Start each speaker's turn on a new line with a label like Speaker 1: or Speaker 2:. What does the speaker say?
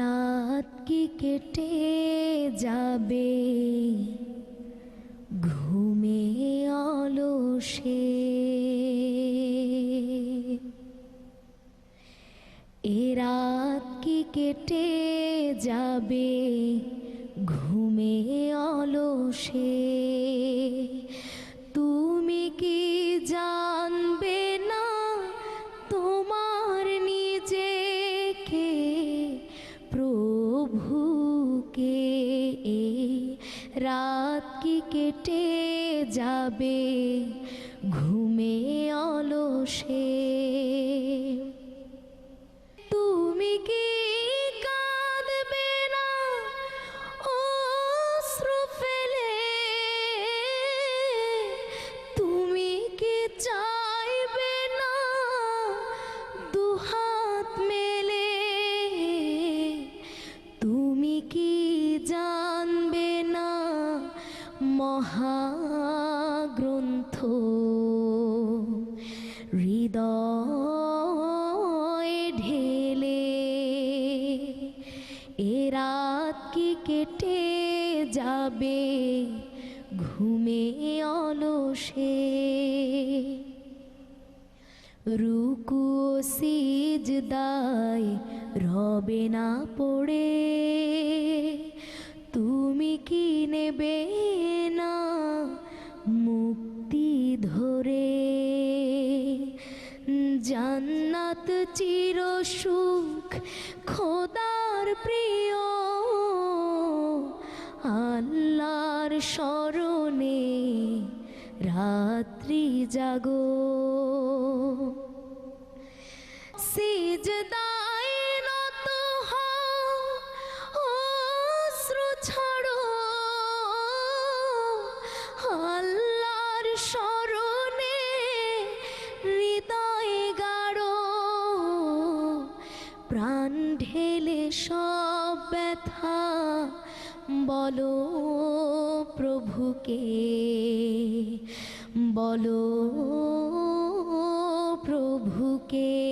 Speaker 1: রাত কি কেটে যাবে? ঘুমে অলসে। এ রাত কি কেটে যাবে? ঘুমে অলসে। তুমি কি জানবে রাত কি কেটে যাবে? ঘুমে অলসে। মহাগ্রন্থ। হৃদয় ঢেলে এ রাত কি কেটে যাবে? ঘুমে অলসে। রুকু সিজদায় রবে না পড়ে। তুমি কি নেবে জান্নাত চির সুখ খোদার প্রিয়। আল্লাহর স্মরণে রাত্রি জাগো। সিজদায় সব ব্যথা বলো প্রভুকে বলো প্রভুকে।